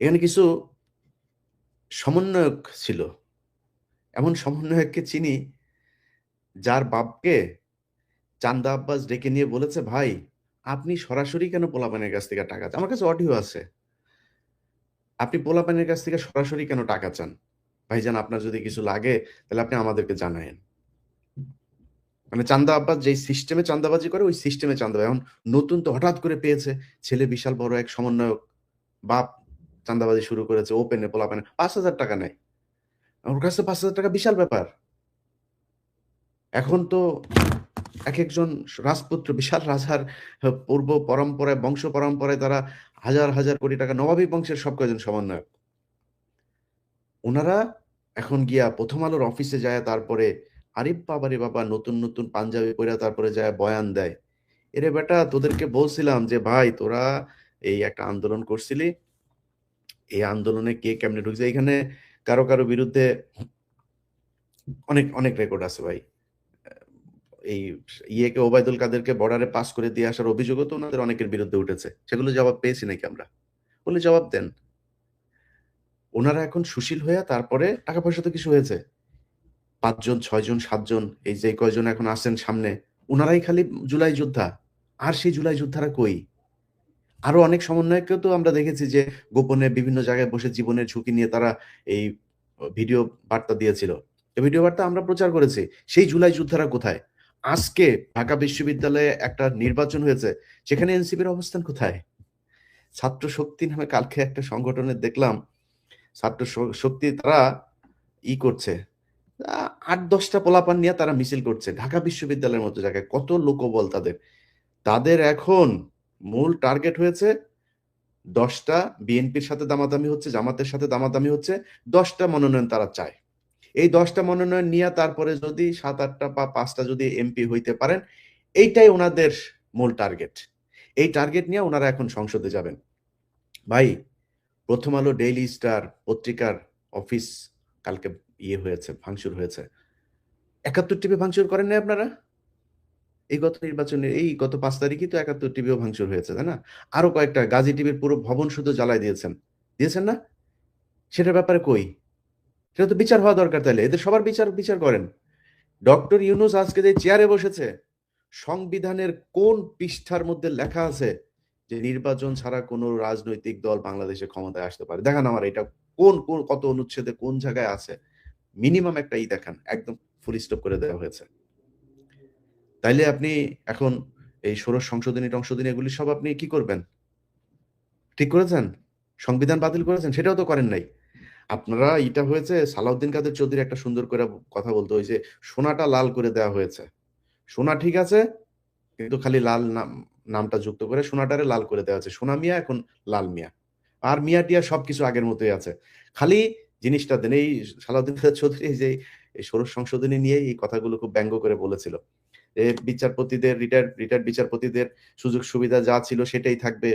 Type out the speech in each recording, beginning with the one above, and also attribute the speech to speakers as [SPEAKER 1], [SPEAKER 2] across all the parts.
[SPEAKER 1] এখানে কিছু সমন্বয়ক ছিল। এমন সমন্বয়ককে চিনি যার বাপকে চান্দা আব্বাস ডেকে নিয়ে বলেছে, ভাই, আপনি সরাসরি কেন পোলাপানের কাছ থেকে টাকা আমার কাছে অডিও আছে। আপনি পোলাপানের কাছ থেকে সরাসরি কেন টাকা চান? ভাইজান, আপনার যদি কিছু লাগে, তাহলে আপনি আমাদেরকে জানায়েন। মানে চান্দা আব্বাস যেই সিস্টেমে চান্দাবাজি করে, ওই সিস্টেমে চান্দা। এখন নতুন তো হঠাৎ করে পেয়েছে। ছেলে বিশাল বড় এক সমন্বয়ক বাপ চান্দাবাজি শুরু করেছে ওপেনে পোলাপানে। পাঁচ হাজার টাকা নেয় ওর কাছে পাঁচ হাজার টাকা বিশাল ব্যাপার। এখন তো এক একজন রাজপুত্র, বিশাল রাজার পূর্ব পরম্পরায়, বংশ পরম্পরায় তারা হাজার হাজার কোটি টাকা নবাবী বংশের সব কয়জন সমন্বয়ক? ওনারা এখন গিয়া প্রথম আলোর অফিসে যায়, তারপরে আরিফ বাবারে বাবা নতুন নতুন পাঞ্জাবি পরে তারপরে যায়, বয়ান দেয়। এরে বেটা, তোদেরকে বলছিলাম যে, ভাই, তোরা এই একটা আন্দোলন করছিলি এই আন্দোলনে কে কেমনে ঢুকছে? এখানে কারও কারও বিরুদ্ধে অনেক অনেক রেকর্ড আছে ভাই। এই ইয়েকে ওবায়দুল কাদেরকে বর্ডারে পাস করে দিয়ে আসার অভিযোগও তো ওনাদের অনেকের বিরুদ্ধে উঠেছে। সেগুলো জবাব পেয়েছি নাকি আমরা? বলে জবাব দেন। ওনারা এখন সুশীল হয়ে তারপরে টাকা পয়সা তো কিছু হয়েছে। পাঁচজন, ছয়জন, সাতজন, এই যে কয়জন এখন আসেন সামনে, ওনারাই খালি জুলাই যোদ্ধা। আর সেই জুলাই যোদ্ধারা কই? আরও অনেক সমন্বয়কেও তো আমরা দেখেছি যে গোপনে বিভিন্ন জায়গায় বসে জীবনের ঝুঁকি নিয়ে তারা এই ভিডিও বার্তা দিয়েছিল। এই ভিডিও বার্তা আমরা প্রচার করেছি। সেই জুলাই যোদ্ধারা কোথায়? আজকে ঢাকা বিশ্ববিদ্যালয়ে একটা নির্বাচন হয়েছে। সেখানে এনসিপির অবস্থান কোথায়? ছাত্র শক্তি নামে কালকে একটা সংগঠনে দেখলাম, ছাত্র শক্তি তারা ই করছে। আট, দশটা পোলাপান নিয়ে তারা মিছিল করছে। ঢাকা বিশ্ববিদ্যালয়ের মতো জায়গায় কত লোকবল তাদের। তাদের এখন মূল টার্গেট হয়েছে দশটা বিএনপির সাথে দামাদামি হচ্ছে, জামাতের সাথে দামাদামি হচ্ছে, দশটা মনোনয়ন তারা চায়। এই দশটা মনোনয়ন নিয়ে তারপরে যদি সাত, আটটা বা পাঁচটা যদি এমপি হইতে পারেন, এইটাই ওনাদের মূল টার্গেট এই টার্গেট নিয়ে ওনারা এখন সংসদে যাবেন। ভাই, প্রথম আলো ডেইলি স্টার পত্রিকার অফিস কালকে ইয়ে হয়েছে, ভাঙচুর হয়েছে। একাত্তর টিভি ভাঙচুর করেন না আপনারা? এই গত নির্বাচনের, এই গত পাঁচ তারিখই তো একাত্তর টিভিও ভাঙচুর হয়েছে, তাই না? আরও কয়েকটা গাজী টিভির পুরো ভবন শুধু জ্বালাই দিয়েছেন। দিয়েছেন না? সেটার ব্যাপারে কই? সেটা তো বিচার হওয়া দরকার তাহলে এদের সবার বিচার বিচার করেন। ডক্টর ইউনুস আজকে যে চেয়ারে বসেছে, সংবিধানের কোন পৃষ্ঠার মধ্যে লেখা আছে যে নির্বাচন ছাড়া কোন রাজনৈতিক দল বাংলাদেশে ক্ষমতায় আসতে পারে? দেখান আমার এটা কোন কোন, কত অনুচ্ছেদে কোন জায়গায় আছে? মিনিমাম একটা ই দেখান, একদম ফুল স্টপ করে দেওয়া হয়েছে। তাইলে আপনি এখন এই ষোড়শ সংশোধনী, টংশোধনী এগুলি সব আপনি কি করবেন? ঠিক করেছেন? সংবিধান বাতিল করেছেন? সেটাও তো করেন নাই। আপনারা এটা হয়েছে সালাউদ্দিন কাদের চৌধুরী একটা সুন্দর করে কথা বলতো যে সোনাটা লাল করে দেওয়া হয়েছে। সোনা ঠিক আছে, কিন্তু খালি লাল নাম, নামটা যুক্ত করে সোনাটারে লাল করে দেওয়া আছে। সোনা মিয়া এখন লাল মিয়া। আর মিয়া টিয়া সবকিছু আগের মতোই আছে। খালি জিনিসটা দেন, এই সালাউদ্দিন কাদের চৌধুরী যে এই ষোড়শ সংশোধনী নিয়ে এই কথাগুলো খুব ব্যঙ্গ করে বলেছিল। বিচারপতিদের রিটায়ার্ড রিটায়ার্ড বিচারপতিদের সুযোগ সুবিধা যা ছিল সেটাই থাকবে।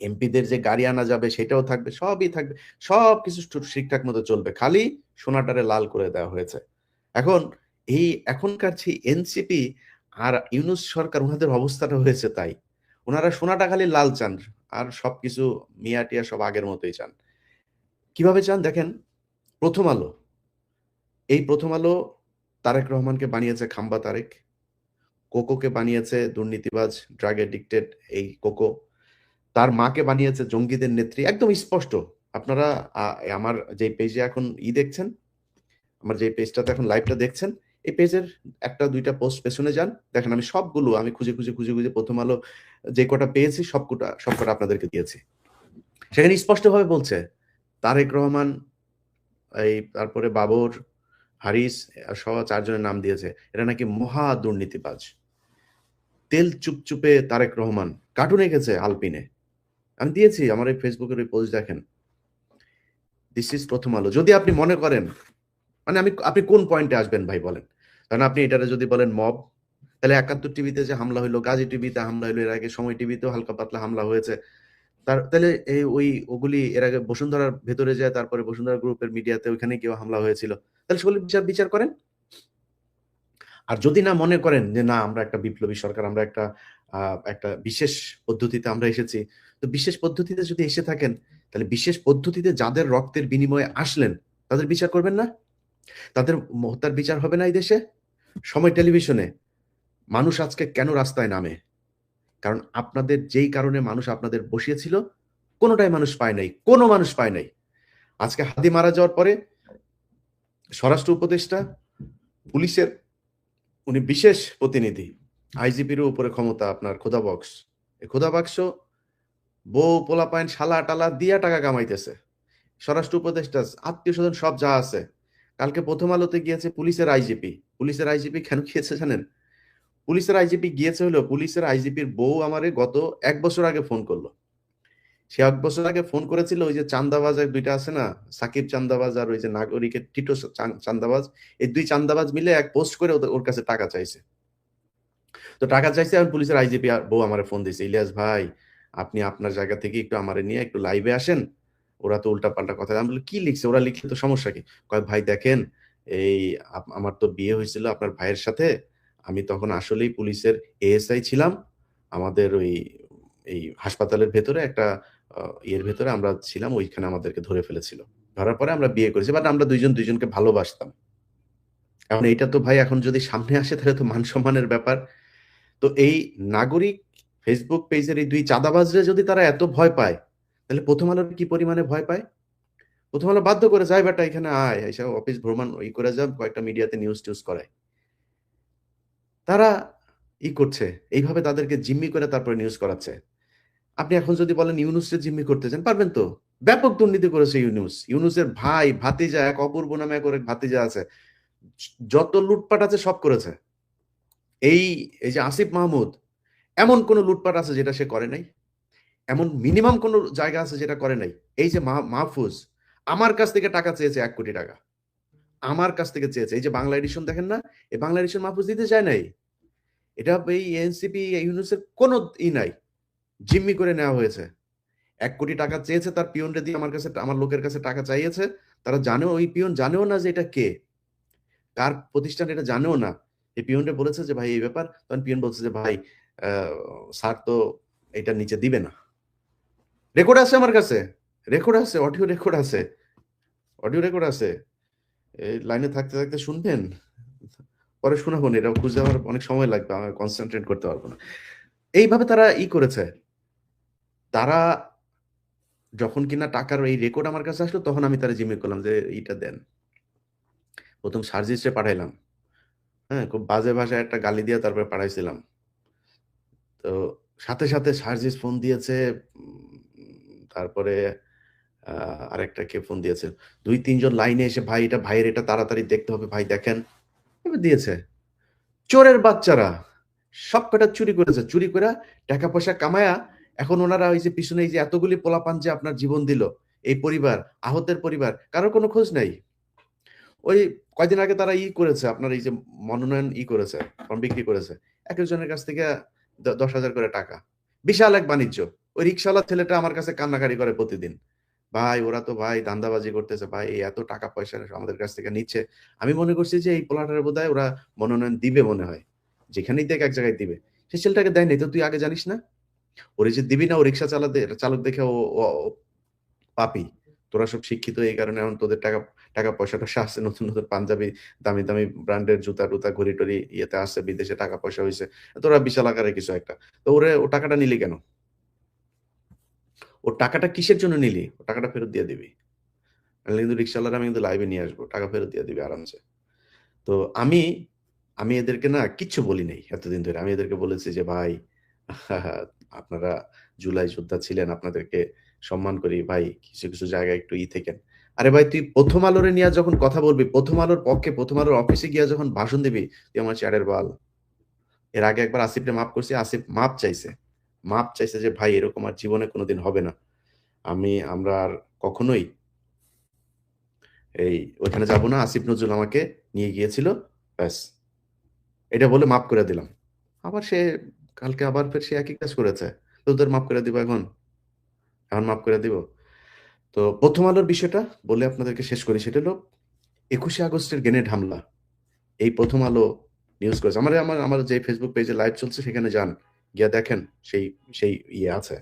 [SPEAKER 1] এমপিদের যে গাড়ি আনা যাবে সেটাও থাকবে, সবই থাকবে সব কিছু ঠিকঠাক মতো চলবে। খালি সোনাটারে লাল করে দেওয়া হয়েছে। এখন এই এখনকার সেই এনসিপি আর ইউনুস সরকার ওনাদের অবস্থাটা হয়েছে তাই। ওনারা সোনাটা খালি লাল চান, আর সবকিছু মিয়া টিয়া সব আগের মতোই চান। কীভাবে চান দেখেন? প্রথম আলো। এই প্রথম আলো তারেক রহমানকে বানিয়েছে খাম্বা তারেক। কোকোকে বানিয়েছে দুর্নীতিবাজ ড্রাগ এডিক্টেড এই কোকো। তার মাকে বানিয়েছে জঙ্গিদের নেত্রী। একদম স্পষ্ট। আপনারা আমার যে পেজে এখন ই দেখছেন, আমার যে পেজটাতে এখন লাইভটা দেখছেন, এই পেজের একটা, দুইটা পোস্ট পেছনে যান। দেখেন আমি সবগুলো, আমি খুঁজে খুঁজে খুঁজে খুঁজে প্রথম আলো যে কটা পেয়েছি সব কটা সব কটা আপনাদেরকে দিয়েছি। সেখানে স্পষ্টভাবে বলছে, তারেক রহমান, এই, তারপরে বাবর, হারিস, সহ চারজনের নাম দিয়েছে। এটা নাকি মহা দুর্নীতিবাজ। তেল চুপচুপে তারেক রহমান কার্টুন এঁকেছে আলপিনে। আমি দিয়েছি, আমার এই ফেসবুকের ওই পোস্ট দেখেন। দিস ইজ প্রথম আলো। যদি আপনি মনে করেন মানে আমি, আপনি কোন পয়েন্টে আসবেন ভাই বলেন? কারণ আপনি এটারে যদি বলেন মব তাহলে একাত্তর টিভিতে যে হামলা হইল গাজী টিভিতে হামলা হইল, এর আগে সময় টিভিতেও হালকা পাতলা হামলা হয়েছে। তার, তাহলে এই, ওই, ওগুলি এর আগে বসুন্ধরার ভেতরে যায়, তারপরে বসুন্ধরা গ্রুপের মিডিয়াতে ওইখানে কেউ হামলা হয়েছিল। তাহলে সেগুলি বিচার বিচার করেন। আর যদি না মনে করেন যে, না, আমরা একটা বিপ্লবী সরকার, আমরা একটা একটা বিশেষ পদ্ধতিতে আমরা এসেছি। তো বিশেষ পদ্ধতিতে যদি এসে থাকেন, তাহলে বিশেষ পদ্ধতিতে যাদের রক্তের বিনিময়ে আসলেন, তাদের বিচার করবেন না? তাদের হত্যার বিচার হবে না এই দেশে? সময় টেলিভিশনে মানুষ আজকে কেন রাস্তায় নামে? কারণ আপনাদের যেই কারণে মানুষ আপনাদের বসিয়েছিল, কোনোটাই মানুষ পায় নাই, কোনো মানুষ পায় নাই। আজকে হাদি মারা যাওয়ার পরে স্বরাষ্ট্র উপদেষ্টা, পুলিশের উনি বিশেষ প্রতিনিধি। আইজিপির উপরে ক্ষমতা আপনার খোদা বক্স এই খোদা বাক্স বউ পোলাপাইন শালা টালা দিয়া টাকা কামাইতেছে। স্বরাষ্ট্র উপদেষ্টা, আত্মীয় স্বজন সব যা আছে। কালকে প্রথম আলোতে গিয়েছে পুলিশের আইজিপি। পুলিশের আইজিপি কেন গিয়েছে জানেন? পুলিশের আইজিপি গিয়েছে হলো পুলিশের আইজিপির বউ আমারে গত এক বছর আগে ফোন করল। সে এক বছর আগে ফোন করেছিল, ওই যে চান্দাবাজ এক দুইটা আছে না, সাকিব চান্দাবাজ আর ওই যে নাগরিকের টিটো চান্দাবাজ, এই দুই চান্দাবাজ মিলে এক পোস্ট করে ওর কাছে টাকা চাইছে। তো টাকা চাইছে আর পুলিশের আইজিপি বউ আমারে ফোন দিয়েছে, ইলিয়াস ভাই, আপনি আপনার জায়গা থেকে একটু আমারে নিয়ে একটু লাইভে আসেন, ওরা তো উল্টা পাল্টা কথা। আমি বলি, কি লিখছে? ওরা লিখলে তো সমস্যা কি? কয়, ভাই, দেখেন, এই আমার তো বিয়ে হয়েছিল আপনার ভাইয়ের সাথে, আমি তখন আসলেই পুলিশের এএসআই ছিলাম, আমাদের ওই, এই হাসপাতালের ভেতরে একটা ইয়ের ভেতরে আমরা ছিলাম, ওইখানে আমাদেরকে ধরে ফেলেছিল। ধরার পরে আমরা বিয়ে করেছি বাট আমরা দুইজন দুইজনকে ভালোবাসতাম। এখন এইটা তো ভাই, এখন যদি সামনে আসে, তাহলে তো মান সম্মানের ব্যাপার। তো এই নাগরিক ফেসবুক পেজের এই দুই চাঁদাবাজরে যদি তারা এত ভয় পায়, তাহলে প্রথম আলোর কি পরিমাণে ভয় পায়? প্রথম আলো বাধ্য করে যায় বেটা, এখানে আয় এসে অফিস ভ্রমণ ই করে যা কয়েকটা মিডিয়াতে নিউজ টিউজ করায়। তারা ই করছে, এইভাবে তাদেরকে জিম্মি করে তারপরে নিউজ করাচ্ছে। আপনি এখন যদি বলেন ইউনুসকে জিম্মি করতে চান, পারবেন তো? ব্যাপক দুর্নীতি করেছে ইউনুস। ইউনুসের ভাই ভাতিজা, এক অপূর্ব নামে এক ভাতিজা আছে। যত লুটপাট আছে সব করেছে। এই এই যে আসিফ মাহমুদ, এমন কোন লুটপাট আছে যেটা সে করে নাই? এমন মিনিমাম কোন জায়গা আছে যেটা করে নাই? এই যে মাহফুজ, আমার কাছ থেকে টাকা চেয়েছে এক কোটি টাকা। আমার কাছ থেকে চেয়েছে। এই যে বাংলা এডিশন দেখেন না, এই বাংলা এডিশন মাহফুজ দিতে চায় নাই? এটা এই এনসিপি ইউনুসের কোনো ই নাই। জিম্মি করে নেওয়া হয়েছে। এক কোটি টাকা চেয়েছে তার পিয়নরে দিয়ে আমার কাছে আমার লোকের কাছে টাকা চাইয়েছে। তারা জানেও ওই পিয়ন জানেও না যে এটা কে। কার প্রতিষ্ঠান এটা জানেও না। এই পিয়নরে বলেছে যে ভাই এই ব্যাপার। তখন পিয়ন বলছে যে ভাই স্যার তো এটা নিচে দিবে না। রেকর্ড আছে আমার কাছে। রেকর্ড আছে অডিও রেকর্ড আছে। অডিও রেকর্ড আছে। এই লাইনে থাকতে থাকতে শুনবেন। পরে শোনাবো না, এটা খুঁজে আমার অনেক সময় লাগবে আমি কনসেন্ট্রেট করতে পারব না। এইভাবে তারা ই করেছে। তারা যখন কিনা টাকার এই রেকর্ড আমার কাছে আসলো, তখন আমি তারা জিম্মি করলাম যে, এইটা দেন। প্রথম সার্জিসে পাঠাইলাম। হ্যাঁ খুব বাজে ভাষায় একটা গালি দিয়ে তারপরে পাঠাইছিলাম। তো সাথে সাথে সার্জিস ফোন দিয়েছে, তারপরে আরেকটা কে ফোন দিয়েছে। দুই, তিনজন লাইনে এসে, ভাই, এটা ভাইয়ের, এটা তাড়াতাড়ি দেখতে হবে, ভাই, দেখেন। এবার দিয়েছে। চোরের বাচ্চারা সব কটা চুরি করেছে। চুরি করে টাকা পয়সা কামায়া এখন ওনারা ওই যে পিছনে এই যে এতগুলি পোলাপান যে আপনার জীবন দিল, এই পরিবার, আহতের পরিবার, কারোর কোনো খোঁজ নাই। ওই কয়দিন আগে তারা ই করেছে, আপনার এই যে মনোনয়ন ই করেছে বিক্রি করেছে। একজনের কাছ থেকে দশ হাজার করে টাকা। বিশাল এক বাণিজ্য। ওই রিক্সাওয়ালা ছেলেটা আমার কাছে কান্নাকারি করে প্রতিদিন। ভাই, ওরা তো ভাই দান্দাবাজি করতেছে, ভাই এত টাকা পয়সা আমাদের কাছ থেকে নিচ্ছে। আমি মনে করছি যে এই পোলাটার বোধ ওরা মনোনয়ন দিবে মনে হয়। যেখানেই দেখ এক জায়গায় দিবে। সে ছেলেটাকে দেয়নি তো তুই আগে জানিস না? ওরে যে দিবি না ও রিক্সা চালাতে, চালক দেখে ও পাপি। তোরা সব শিক্ষিত এই কারণে এখন তোদের টাকা টাকা পয়সাটা আসছে নতুন নতুন পাঞ্জাবি, দামি দামি ব্র্যান্ডের জুতা টুতা ঘড়ি টড়ি ইয়েতে আসছে, বিদেশে টাকা পয়সা হয়েছে। তোরা বিশাল আকারে কিছু একটা। তো ওরে, ও টাকাটা নিলি কেন? ও টাকাটা কিসের জন্য নিলি? ও টাকাটা ফেরত দিয়ে দিবি। কিন্তু রিক্সাওয়ালারা, আমি কিন্তু লাইভে নিয়ে আসব। টাকা ফেরত দিয়ে দিবি আরামসে। তো আমি আমি এদেরকে না কিচ্ছু বলি নাই এতদিন ধরে। আমি এদেরকে বলেছি যে, ভাই আপনারা জুলাই যোদ্ধা ছিলেন, আপনাদেরকে সম্মান করি। ভাই, কিছু কিছু জায়গায় একটু ই থেকেন। আরে ভাই, তুই প্রথম আলোরে নিয়ে যখন কথা বলবি, প্রথম আলোর পক্ষে, প্রথম আলোর অফিসে গিয়ে যখন ভাষণ দিবি, তুই আমার চ্যাটের বাল। এর আগে একবার আসিফকে মাফ করছি, আসিফ মাপ চাইছে। মাপ চাইছে যে, ভাই, এরকম আর জীবনে কোনোদিন হবে না। আমি, আমরা আর কখনোই এই, ওইখানে যাব না। আসিফ নজরুল আমাকে নিয়ে গিয়েছিল, ব্যাস। এটা বলে মাফ করে দিলাম। আবার সে কালকে আবার ফের সে একই কাজ করেছে। তোদের মাফ করে দিব এখন। এখন মাফ করে দিব। তো প্রথম আলোর বিষয়টা বলে আপনাদেরকে শেষ করি, সেটা হলো একুশে আগস্টের গ্রেনেড হামলা। এই প্রথম আলো নিউজ করেছে। আমার আমার আমার যে ফেসবুক পেজে লাইভ চলছে, সেখানে যান। গিয়া দেখেন সেই সেই ইয়ে আছে।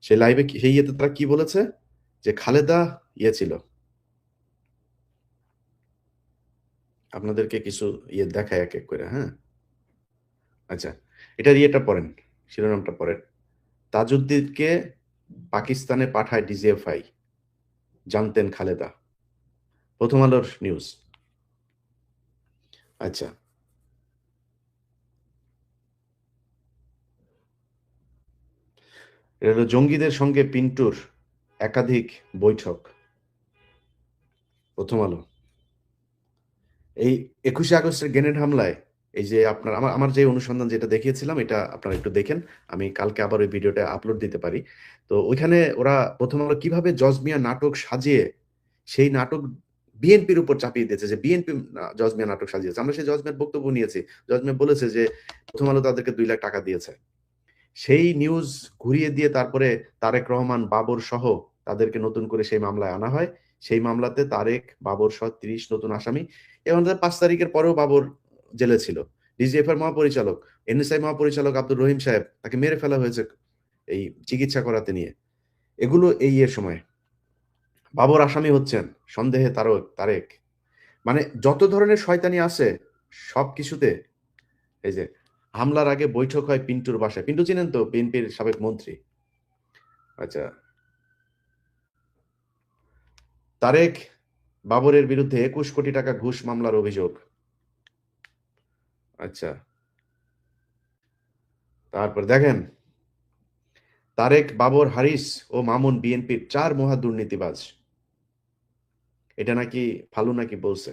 [SPEAKER 1] সেই লাইভে সেই ইয়েতে তারা কি বলেছে? যে খালেদা ইয়ে ছিল। আপনাদেরকে কিছু ইয়ে দেখায় এক এক করে হ্যাঁ? আচ্ছা। এটার ইয়েটা পড়েন, শিরোনামটা পড়েন। তাজউদ্দিনকে পাকিস্তানে পাঠায় ডিজিএফআই, জানতেন খালেদা। প্রথম আলোর নিউজ। আচ্ছা। এটা হলো জঙ্গিদের সঙ্গে পিন্টুর একাধিক বৈঠক। প্রথম আলো। এই একুশে আগস্টের গ্রেনেড হামলায় এই যে আপনার, আমার আমার যে অনুসন্ধান যেটা দেখিয়েছিলাম, এটা আপনারা একটু দেখেন। আমি কালকে আবার ওই ভিডিওটা আপলোড দিতে পারি। তো ওইখানে ওরা প্রথম আলো কীভাবে জজমিয়া নাটক সাজিয়ে, সেই নাটক বিএনপির উপর চাপিয়ে দিয়েছে যে বিএনপি জজমিয়া নাটক সাজিয়েছে। আমরা সেই জজমিয়ার বক্তব্য নিয়েছি। জজমিয়া বলেছে যে প্রথম আলো তাদেরকে দুই লাখ টাকা দিয়েছে। সেই নিউজ ঘুরিয়ে দিয়ে তারপরে তারেক রহমান, বাবর সহ তাদেরকে নতুন করে সেই মামলায় আনা হয়। সেই মামলাতে তারেক, বাবর সহ তিরিশ নতুন আসামি। এবং পাঁচ তারিখের পরেও বাবর জেলে ছিল। ডিজিএফআর মহাপরিচালক এনএসআই মহাপরিচালক আব্দুর রহিম সাহেব তাকে মেরে ফেলা হয়েছে এই চিকিৎসা করাতে নিয়ে। এগুলো এই এর সময়। বাবর আসামি হচ্ছেন, সন্দেহে তারক তারেক। মানে যত ধরনের শয়তানি আছে, সব কিছুতে এই যে হামলার আগে বৈঠক হয় পিন্টুর বাসায়। পিন্টু চিনেন তো? বিএনপির সাবেক মন্ত্রী। আচ্ছা। তারেক বাবরের বিরুদ্ধে একুশ কোটি টাকা ঘুষ মামলার অভিযোগ। আচ্ছা। তারপর দেখেন, তারেক বাবর হারিস ও মামুন বিএনপির চার মহা দুর্নীতিবাজ। এটা নাকি ফালু নাকি বলছে?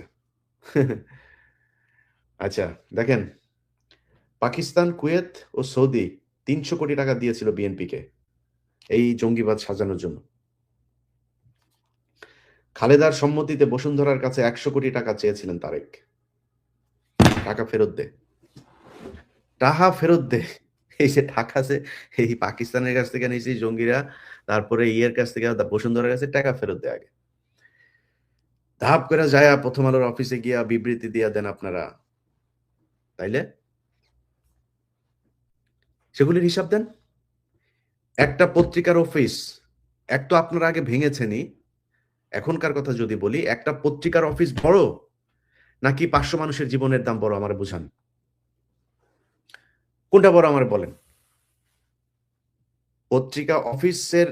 [SPEAKER 1] আচ্ছা দেখেন, পাকিস্তান, কুয়েত ও সৌদি তিনশো কোটি টাকা দিয়েছিল বিএনপিকে এই জঙ্গিবাদ সাজানোর জন্য। খালেদার সম্মতিতে বসুন্ধরার কাছে একশো কোটি টাকা চেয়েছিলেন তারেক। টাকা ফেরত দে। টাকা ফেরত দে। এই যে টাকা আছে, এই পাকিস্তানের কাছ থেকে নিয়েছি জঙ্গিরা, তারপরে ইয়ের কাছ থেকে বসুন্ধরার কাছে টাকা ফেরত দেয় আগে। ধাপ করে যায় প্রথম আলোর অফিসে গিয়া বিবৃতি দিয়া দেন আপনারা। তাইলে? সেগুলির হিসাব দেন। একটা পত্রিকার অফিস, এক তো আপনারা আগে ভেঙেছেনই। এখনকার কথা যদি বলি, একটা পত্রিকার অফিস বড় নাকি পাঁচশো মানুষের জীবনের দাম বড় আমার বুঝান? কোনটা বড় আমার বলেন? পত্রিকা অফিসের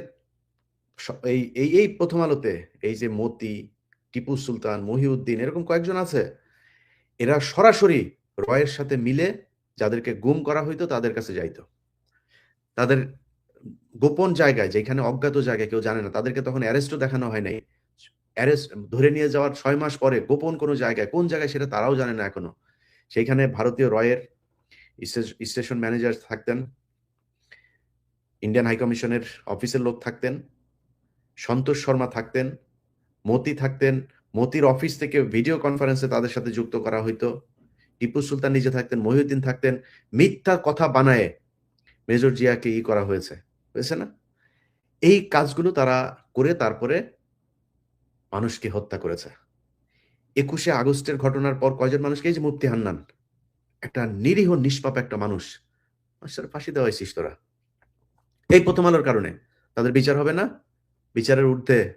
[SPEAKER 1] এই এই প্রথম আলোতে এই যে মতি, টিপু সুলতান, মহিউদ্দিন, এরকম কয়েকজন আছে, এরা সরাসরি রয়ের সাথে মিলে যাদেরকে গুম করা হইতো তাদের কাছে যাইতো। তাদের গোপন জায়গায়, যেখানে অজ্ঞাত জায়গায় কেউ জানে না, তাদেরকে তখন অ্যারেস্টও দেখানো হয় নাই। অ্যারেস্ট, ধরে নিয়ে যাওয়ার ছয় মাস পরে গোপন কোনো জায়গায়, কোন জায়গায় সেটা তারাও জানে না এখনও। সেইখানে ভারতীয় রয়ের স্টেশন ম্যানেজার থাকতেন, ইন্ডিয়ান হাইকমিশনের অফিসের লোক থাকতেন, সন্তোষ শর্মা থাকতেন, মতি থাকতেন, মতির অফিস থেকে ভিডিও কনফারেন্সে তাদের সাথে যুক্ত করা হইতো। টিপু সুলতান নিজে থাকতেন, মহিউদ্দিন থাকতেন, মিথ্যা কথা বানায় মেজর জিয়াকে ই করা হয়েছে হয়েছে না? এই কাজগুলো তারা করে তারপরে মানুষকে হত্যা করেছে। একুশে আগস্টের ঘটনার পর কয়জন মানুষকে? যে মুক্তি হান্নান, একটা নিরীহ, নিষ্পাপ একটা মানুষ। মানুষের ফাঁসি দেওয়া হয়েছিস তোরা। এই প্রথম আলোর কারণে। তাদের বিচার হবে না? বিচারের ঊর্ধ্বে